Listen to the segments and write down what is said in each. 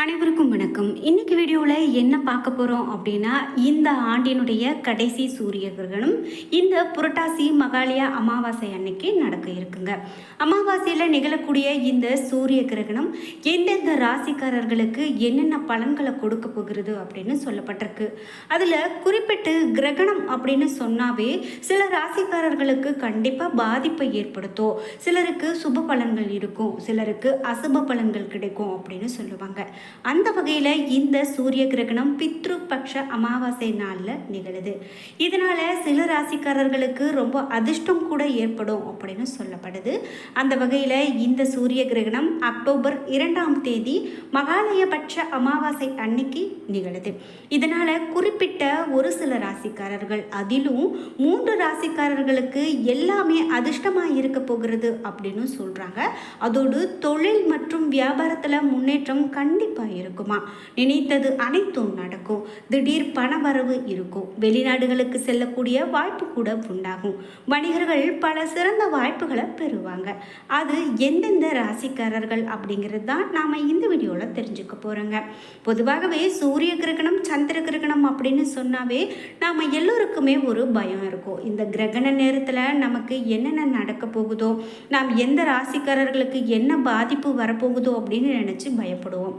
அனைவருக்கும் வணக்கம். இன்னைக்கு வீடியோவில் என்ன பார்க்க போகிறோம் அப்படின்னா இந்த ஆண்டினுடைய கடைசி சூரிய கிரகணம் இந்த புரட்டாசி மகாலயா அமாவாசை அன்னைக்கு நடக்க இருக்குங்க. அமாவாசையில் நிகழக்கூடிய இந்த சூரிய கிரகணம் எந்தெந்த ராசிக்காரர்களுக்கு என்னென்ன பலன்களை கொடுக்க போகிறது அப்படின்னு சொல்லப்பட்டிருக்கு. அதில் குறிப்பிட்டு கிரகணம் அப்படின்னு சொன்னாவே சில ராசிக்காரர்களுக்கு கண்டிப்பாக பாதிப்பை ஏற்படுத்தும். சிலருக்கு சுப பலன்கள் இருக்கும் சிலருக்கு அசுப பலன்கள் கிடைக்கும் அப்படின்னு சொல்லுவாங்க. அந்த வகையில் இந்த சூரிய கிரகணம் பித்ரு பக்ஷ அமாவாசை நாளில் நிகழுது. இதனால் சில ராசிக்காரர்களுக்கு ரொம்ப அதிர்ஷ்டம் கூட ஏற்படும் அப்படின்னு சொல்லப்படுது. அந்த வகையில் இந்த சூரிய கிரகணம் அக்டோபர் இரண்டாம் தேதி மகாலயபட்ச அமாவாசை அன்னைக்கு நிகழுது. இதனால் குறிப்பிட்ட ஒரு சில ராசிக்காரர்கள் அதிலும் மூன்று ராசிக்காரர்களுக்கு எல்லாமே அதிர்ஷ்டமாக இருக்க போகிறது அப்படின்னு சொல்கிறாங்க அதோடு தொழில் மற்றும் வியாபாரத்தில் முன்னேற்றம் கண்டிப்பாக இருக்குமா? நினைத்தது அனைத்தும் நடக்கும். திடீர் பணவரவு இருக்கும். வெளிநாடுகளுக்கு செல்லக்கூடிய வாய்ப்பு கூட உண்டாகும். வணிகர்கள் பல சிறந்த வாய்ப்புகளை பெறுவாங்க. அது எந்தெந்த ராசிக்காரர்கள் அப்படிங்கிறது தான் நாம் இந்த வீடியோவில் தெரிஞ்சுக்க போகிறோங்க பொதுவாகவே சூரிய கிரகணம் சந்திர கிரகணம் அப்படின்னு சொன்னாவே நாம் எல்லோருக்குமே ஒரு பயம் இருக்கும். இந்த கிரகண நேரத்தில் நமக்கு என்னென்ன நடக்க போகுதோ நாம் எந்த ராசிக்காரர்களுக்கு என்ன பாதிப்பு வரப்போகுதோ அப்படின்னு நினச்சி பயப்படுவோம்.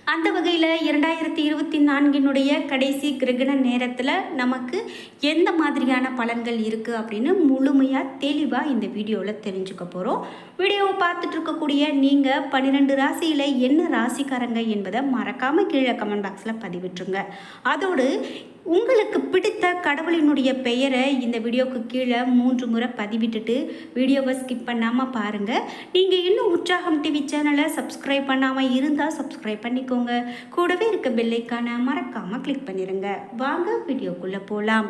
அந்த வகையில் இரண்டாயிரத்தி இருபத்தி நான்கினுடைய கடைசி கிரகண நேரத்தில் நமக்கு எந்த மாதிரியான பலன்கள் இருக்குது அப்படின்னு முழுமையாக தெளிவாக இந்த வீடியோவில் தெரிஞ்சுக்க போகிறோம் வீடியோவை பார்த்துட்டு இருக்கக்கூடிய நீங்கள் பன்னிரெண்டு ராசியில் என்ன ராசிக்காரங்க என்பதை மறக்காமல் கீழே கமெண்ட் பாக்ஸில் பதிவிட்டுருங்க. அதோடு உங்களுக்கு பிடித்த கடவுளினுடைய பெயரை இந்த வீடியோவுக்கு கீழே மூன்று முறை பதிவிட்டுட்டு வீடியோவை ஸ்கிப் பண்ணாமல் பாருங்கள் நீங்கள் இன்னும் உற்சாகம் டிவி சேனலை சப்ஸ்கிரைப் பண்ணாமல் இருந்தால் சப்ஸ்கிரைப் பண்ணிக்கோங்க கூடவே இருக்க பெல்லைக்கான மறக்காமல் கிளிக் பண்ணிடுங்க வாங்க வீடியோக்குள்ளே போகலாம்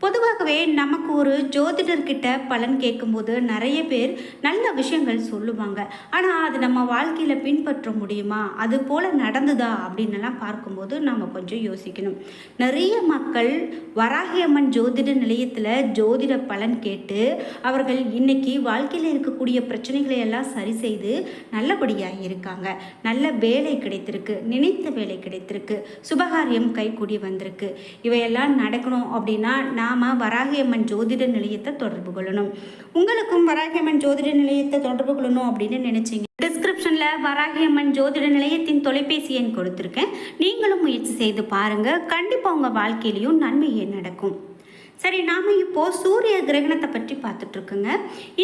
பொதுவாகவே நமக்கு ஒரு ஜோதிடர்கிட்ட பலன் கேட்கும்போது நிறைய பேர் நல்ல விஷயங்கள் சொல்லுவாங்க. ஆனால் அது நம்ம வாழ்க்கையில் பின்பற்ற முடியுமா? அது போல் நடந்துதா? அப்படின்னுலாம் பார்க்கும்போது நம்ம கொஞ்சம் யோசிக்கணும். நிறைய மக்கள் வராகியம்மன் ஜோதிட நிலையத்தில் ஜோதிட பலன் கேட்டு அவர்கள் இன்னைக்கு வாழ்க்கையில் இருக்கக்கூடிய பிரச்சனைகளை எல்லாம் சரி செய்து நல்லபடியாக இருக்காங்க. நல்ல வேலை கிடைத்திருக்கு. நினைத்த வேலை கிடைத்திருக்கு. சுபகாரியம் கைகூடி வந்திருக்கு. இவையெல்லாம் நடக்கணும் அப்படின்னா நாம் வராகியம்மன் ஜோதிட நிலையத்தை தொடர்பு கொள்ளணும். உங்களுக்கும் வராகியம்மன் ஜோதிட நிலையத்தை தொடர்பு கொள்ளணும் அப்படின்னு நினைச்சிங்க. டிஸ்கிரிப்ஷனில் வராகியம்மன் ஜோதிட நிலையத்தின் தொலைபேசி எண் கொடுத்துருக்கேன். நீங்களும் முயற்சி செய்து பாருங்கள் கண்டிப்பாக உங்கள் வாழ்க்கையிலையும் நன்மையே நடக்கும். சரி நாம் இப்போது சூரிய கிரகணத்தை பற்றி பார்த்துட்ருக்குங்க.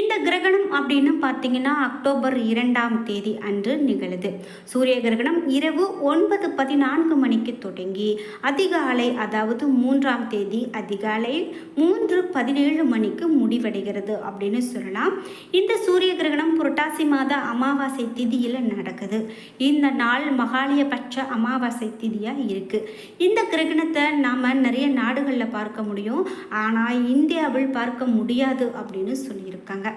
இந்த கிரகணம் அப்படின்னு பார்த்தீங்கன்னா அக்டோபர் இரண்டாம் தேதி அன்று நிகழுது. சூரிய கிரகணம் இரவு ஒன்பது பதினான்கு மணிக்கு தொடங்கி அதிகாலை அதாவது மூன்றாம் தேதி அதிகாலை மூன்று பதினேழு மணிக்கு முடிவடைகிறது அப்படின்னு சொல்லலாம். இந்த சூரிய கிரகணம் புரட்டாசி மாத அமாவாசை திதியில் நடக்குது. இந்த நாள் மகாலயபட்ச அமாவாசை திதியாக இருக்குது இந்த கிரகணத்தை நாம் நிறைய நாடுகளில் பார்க்க முடியும். ஆனால் இந்தியாவில் பார்க்க முடியாது அப்படின்னு சொல்லியிருக்காங்க.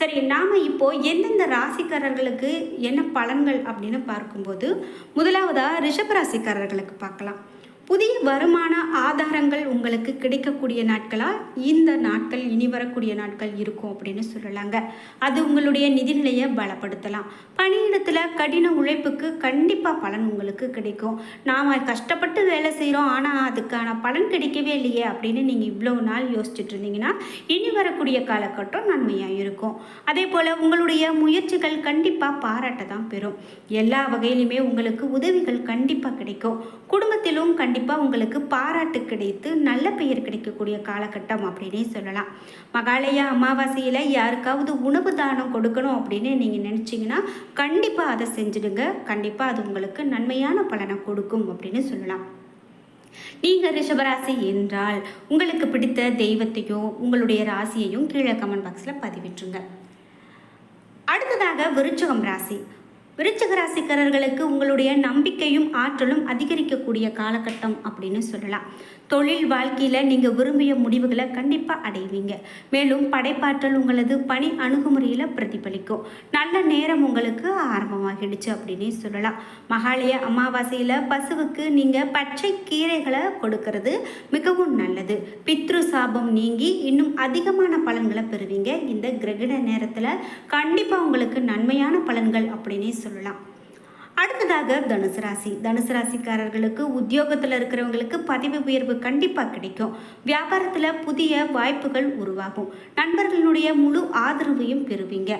சரி நாம் இப்போது எந்தெந்த ராசிக்காரர்களுக்கு என்ன பலன்கள் அப்படின்னு பார்க்கும்போது முதலாவதாக ரிஷப ராசிக்காரர்களுக்கு பார்க்கலாம். புதிய வருமான ஆதாரங்கள் உங்களுக்கு கிடைக்கக்கூடிய நாட்களாக இந்த நாட்கள் இனி வரக்கூடிய நாட்கள் இருக்கும் அப்படின்னு சொல்லலாங்க. அது உங்களுடைய நிதிநிலையை பலப்படுத்தலாம். பணியிடத்தில் கடின உழைப்புக்கு கண்டிப்பாக பலன் உங்களுக்கு கிடைக்கும். நாம் கஷ்டப்பட்டு வேலை செய்கிறோம் ஆனால் அதுக்கான பலன் கிடைக்கவே இல்லையே அப்படின்னு நீங்கள் இவ்வளோ நாள் யோசிச்சுட்டு இருந்தீங்கன்னா இனி வரக்கூடிய காலகட்டம் நன்மையாக இருக்கும். அதே போல் உங்களுடைய முயற்சிகள் கண்டிப்பாக பாராட்ட தான் பெறும். எல்லா வகையிலுமே உங்களுக்கு உதவிகள் கண்டிப்பாக கிடைக்கும். குடும்பத்திலும் கண்டிப்பாக கண்டிப்பாக உங்களுக்கு பாராட்டு கிடைத்து நல்ல பெயர் கிடைக்கக்கூடிய காலகட்டம் அப்படின்னே சொல்லலாம். மகாலய அமாவாசையில் யாருக்காவது உணவு தானம் கொடுக்கணும் அப்படின்னு நீங்கள் நினச்சிங்கன்னா கண்டிப்பாக அதை செஞ்சுடுங்க. கண்டிப்பாக அது உங்களுக்கு நன்மையான பலனை கொடுக்கும் அப்படின்னு சொல்லலாம். நீங்கள் ரிஷபராசி என்றால் உங்களுக்கு பிடித்த தெய்வத்தையும் உங்களுடைய ராசியையும் கீழே கமெண்ட் பாக்ஸில் பதிவிட்டுருங்க. அடுத்ததாக விருச்சகம் ராசி. விருச்சக ராசிக்காரர்களுக்கு உங்களுடைய நம்பிக்கையும் ஆற்றலும் அதிகரிக்கக்கூடிய காலகட்டம் அப்படின்னு சொல்லலாம். தொழில் வாழ்க்கையில் நீங்கள் விரும்பிய முடிவுகளை கண்டிப்பாக அடைவீங்க. மேலும் படைப்பாற்றல் உங்களது பணி அணுகுமுறையில் பிரதிபலிக்கும். நல்ல நேரம் உங்களுக்கு ஆரம்பமாகிடுச்சு அப்படின்னே சொல்லலாம். மகாலய அமாவாசையில் பசுவுக்கு நீங்கள் பச்சை கீரைகளை கொடுக்கறது மிகவும் நல்லது. பித்ரு சாபம் நீங்கி இன்னும் அதிகமான பலன்களை பெறுவீங்க. இந்த கிரகண நேரத்தில் கண்டிப்பாக உங்களுக்கு நன்மையான பலன்கள் அப்படின்னே சொல்லலாம். அடுத்ததாக தனுசு ராசி. தனுசு ராசிக்காரர்களுக்கு உத்தியோகத்தில் இருக்கிறவங்களுக்கு பதவி உயர்வு கண்டிப்பாக கிடைக்கும். வியாபாரத்தில் புதிய வாய்ப்புகள் உருவாகும். நண்பர்களுடைய முழு ஆதரவையும் பெறுவீங்க.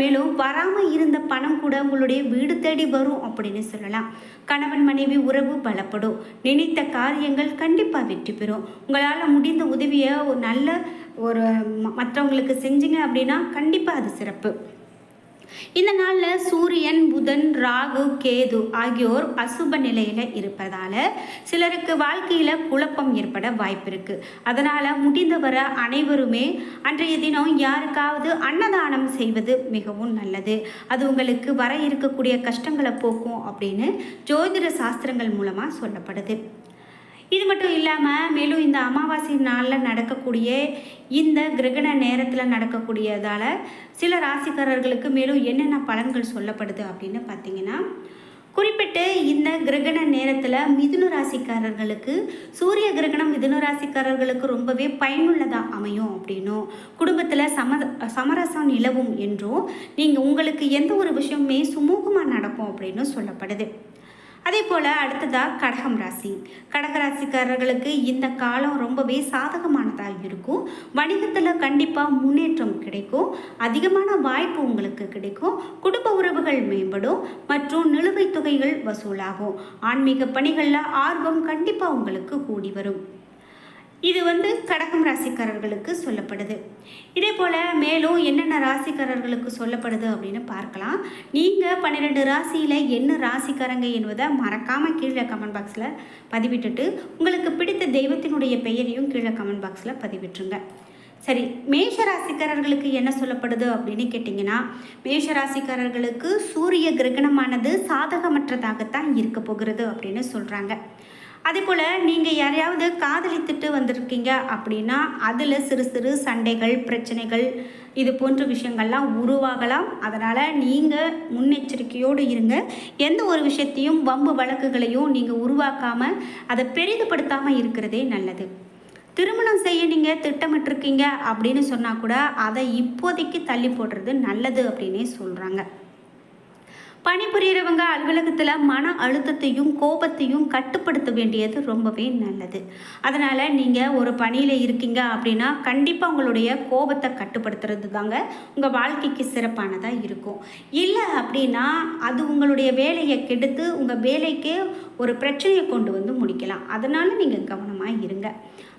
மேலும் வராமல் இருந்த பணம் கூட உங்களுடைய வீடு தேடி வரும் அப்படின்னு சொல்லலாம். கணவன் மனைவி உறவு பலப்படும். நினைத்த காரியங்கள் கண்டிப்பாக வெற்றி பெறும். உங்களால் முடிந்த உதவியை ஒரு நல்ல ஒரு மற்றவங்களுக்கு செஞ்சீங்க அப்படின்னா கண்டிப்பாக அது சிறப்பு. இந்த நாளில் சூரியன் புதன் ராகு கேது ஆகியோர் அசுப நிலையில் இருப்பதால் சிலருக்கு வாழ்க்கையில் குழப்பம் ஏற்பட வாய்ப்பு இருக்குது அதனால் முடிந்தவரை அனைவருமே அன்றைய தினம் யாருக்காவது அன்னதானம் செய்வது மிகவும் நல்லது. அது உங்களுக்கு வர இருக்கக்கூடிய கஷ்டங்களை போக்கும் அப்படின்னு ஜோதிட சாஸ்திரங்கள் மூலமாக சொல்லப்படுது. இது மட்டும் இல்லாமல் மேலும் இந்த அமாவாசை நாளில் நடக்கக்கூடிய இந்த கிரகண நேரத்தில் நடக்கக்கூடியதால் சில ராசிக்காரர்களுக்கு மேலும் என்னென்ன பலன்கள் சொல்லப்படுது அப்படின்னு பார்த்தீங்கன்னா குறிப்பிட்டு இந்த கிரகண நேரத்தில் மிதுன ராசிக்காரர்களுக்கு சூரிய கிரகணம் மிதுன ராசிக்காரர்களுக்கு ரொம்பவே பயனுள்ளதாக அமையும் அப்படின்னும் குடும்பத்தில் சம சமரசம் நிலவும் என்றும் நீங்கள் உங்களுக்கு எந்த ஒரு விஷயமுமே சுமூகமாக நடக்கும் அப்படின்னு சொல்லப்படுது. அதே போல் அடுத்ததாக கடகம் ராசி. கடகராசிக்காரர்களுக்கு இந்த காலம் ரொம்பவே சாதகமானதாக இருக்கும். வணிகத்தில் கண்டிப்பாக முன்னேற்றம் கிடைக்கும். அதிகமான வாய்ப்பு உங்களுக்கு கிடைக்கும். குடும்ப உறவுகள் மேம்படும். மற்றும் நிலுவைத் தொகைகள் வசூலாகும். ஆன்மீக பணிகளில் ஆர்வம் கண்டிப்பாக உங்களுக்கு கூடி வரும். இது வந்து கடகம் ராசிக்காரர்களுக்கு சொல்லப்படுது. இதே போல் மேலும் என்னென்ன ராசிக்காரர்களுக்கு சொல்லப்படுது அப்படின்னு பார்க்கலாம். நீங்கள் பன்னிரெண்டு ராசியில் என்ன ராசிக்காரங்க என்பதை மறக்காமல் கீழே கமெண்ட் பாக்ஸில் பதிவிட்டுட்டு உங்களுக்கு பிடித்த தெய்வத்தினுடைய பெயரையும் கீழே கமெண்ட் பாக்ஸில் பதிவிட்டுருங்க. சரி மேஷ ராசிக்காரர்களுக்கு என்ன சொல்லப்படுது அப்படின்னு கேட்டிங்கன்னா மேஷ ராசிக்காரர்களுக்கு சூரிய கிரகணமானது சாதகமற்றதாகத்தான் இருக்க போகிறது அப்படின்னு சொல்கிறாங்க அதே போல் நீங்கள் யாரையாவது காதலித்துட்டு வந்திருக்கீங்க அப்படின்னா அதில் சிறு சிறு சண்டைகள் பிரச்சனைகள் இது போன்ற விஷயங்கள்லாம் உருவாகலாம். அதனால் நீங்கள் முன்னெச்சரிக்கையோடு இருங்க. எந்த ஒரு விஷயத்தையும் வம்பு வழக்குகளையும் நீங்கள் உருவாக்காமல் அதை பெரிதுபடுத்தாமல் இருக்கிறதே நல்லது. திருமணம் செய்ய நீங்கள் திட்டமிட்டிருக்கீங்க அப்படின்னு சொன்னால் கூட அதை இப்போதைக்கு தள்ளி போடுறது நல்லது அப்படின்னே சொல்கிறாங்க பணிபுரியறவங்க அலுவலகத்தில் மன அழுத்தத்தையும் கோபத்தையும் கட்டுப்படுத்த வேண்டியது ரொம்பவே நல்லது. அதனால் நீங்கள் ஒரு பணியில் இருக்கீங்க அப்படின்னா கண்டிப்பாக உங்களுடைய கோபத்தை கட்டுப்படுத்துறது தாங்க உங்கள் வாழ்க்கைக்கு சிறப்பானதாக இருக்கும். இல்லை அப்படின்னா அது உங்களுடைய வேலையை கெடுத்து உங்கள் வேலைக்கு ஒரு பிரச்சனையை கொண்டு வந்து முடிக்கலாம். அதனால் நீங்கள் கவனமாக இருங்க.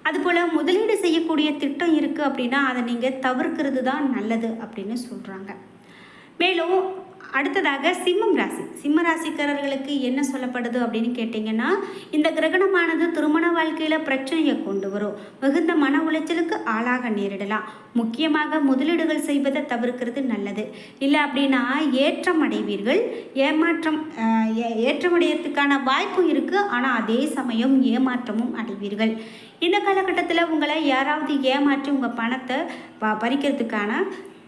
அதுபோல் முதலீடு செய்யக்கூடிய திட்டம் இருக்குது அப்படின்னா அதை நீங்கள் தவிர்க்கிறது தான் நல்லது அப்படின்னு சொல்கிறாங்க மேலும் அடுத்ததாக சிம்மம் ராசி. சிம்ம ராசிக்காரர்களுக்கு என்ன சொல்லப்படுது அப்படின்னு கேட்டிங்கன்னா இந்த கிரகணமானது திருமண வாழ்க்கையில் பிரச்சனையை கொண்டு வரும். மிகுந்த மன உளைச்சலுக்கு ஆளாக நேரிடலாம். முக்கியமாக முதலீடுகள் செய்வதை தவிர்க்கிறது நல்லது. இல்லை அப்படின்னா ஏற்றம் அடைவீர்கள் ஏமாற்றம் ஏற்றமடையத்துக்கான வாய்ப்பும் இருக்குது ஆனால் அதே சமயம் ஏமாற்றமும் அடைவீர்கள். இந்த காலகட்டத்தில் உங்களை யாராவது ஏமாற்றி உங்கள் பணத்தை பறிக்கிறதுக்கான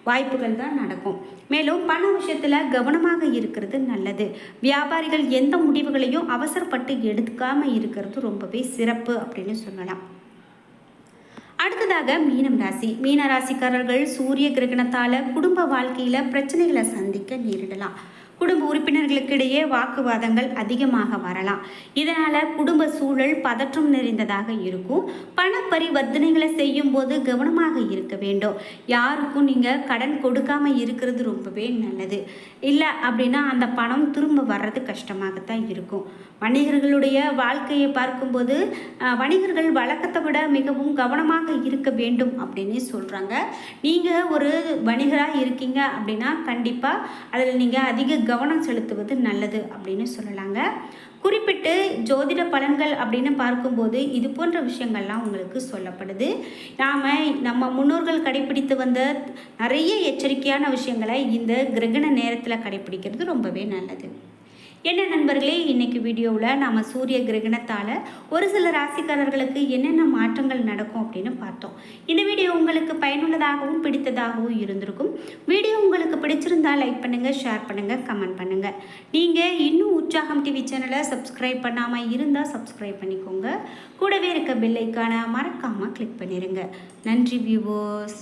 வாய்ப்புகள் தான் நடக்கும். மேலும் பண விஷயத்தில் கவனமாக இருக்கிறது நல்லது. வியாபாரிகள் எந்த முடிவுகளையும் அவசரப்பட்டு எடுக்காமல் இருக்கிறது ரொம்பவே சிறப்பு அப்படின்னு சொல்லலாம். அடுத்ததாக மீனம் ராசி. மீன ராசிக்காரர்கள் சூரிய கிரகணத்தால் குடும்ப வாழ்க்கையில் பிரச்சனைகளை சந்திக்க நேரிடலாம். குடும்ப உறுப்பினர்களுக்கிடையே வாக்குவாதங்கள் அதிகமாக வரலாம். இதனால் குடும்ப சூழல் பதற்றம் நிறைந்ததாக இருக்கும். பண பரிவர்த்தனைகளை செய்யும் போது கவனமாக இருக்க வேண்டும். யாருக்கும் நீங்கள் கடன் கொடுக்காம இருக்கிறது ரொம்பவே நல்லது. இல்லை அப்படின்னா அந்த பணம் திரும்ப வர்றது கஷ்டமாகத்தான் இருக்கும். வணிகர்களுடைய வாழ்க்கையை பார்க்கும்போது வணிகர்கள் வழக்கத்தை விட மிகவும் கவனமாக இருக்க வேண்டும் அப்படின்னு சொல்கிறாங்க நீங்கள் ஒரு வணிகராக இருக்கீங்க அப்படின்னா கண்டிப்பாக அதில் நீங்கள் அதிக கவனம் செலுத்துவது நல்லது அப்படின்னு சொல்லலாங்க. குறிப்பிட்டு ஜோதிட பலன்கள் அப்படின்னு பார்க்கும்போது இது போன்ற விஷயங்கள்லாம் உங்களுக்கு சொல்லப்படுது. நாம் நம்ம முன்னோர்கள் கடைபிடித்து வந்த நிறைய எச்சரிக்கையான விஷயங்களை இந்த கிரகண நேரத்தில் கடைபிடிக்கிறது ரொம்பவே நல்லது. என்ன நண்பர்களே இன்றைக்கி வீடியோவில் நாம் சூரிய கிரகணத்தால் ஒரு சில ராசிக்காரர்களுக்கு என்னென்ன மாற்றங்கள் நடக்கும் அப்படின்னு பார்த்தோம். இந்த வீடியோ உங்களுக்கு பயனுள்ளதாகவும் பிடித்ததாகவும் இருந்திருக்கும். வீடியோ உங்களுக்கு பிடிச்சிருந்தால் லைக் பண்ணுங்கள் ஷேர் பண்ணுங்கள் கமெண்ட் பண்ணுங்கள் நீங்கள் இன்னும் உற்சாகம் டிவி சேனலை சப்ஸ்கிரைப் பண்ணாமல் இருந்தால் சப்ஸ்கிரைப் பண்ணிக்கோங்க. கூடவே இருக்க பெல்லைக்கான மறக்காமல் கிளிக் பண்ணிடுங்க நன்றி வியூவர்ஸ்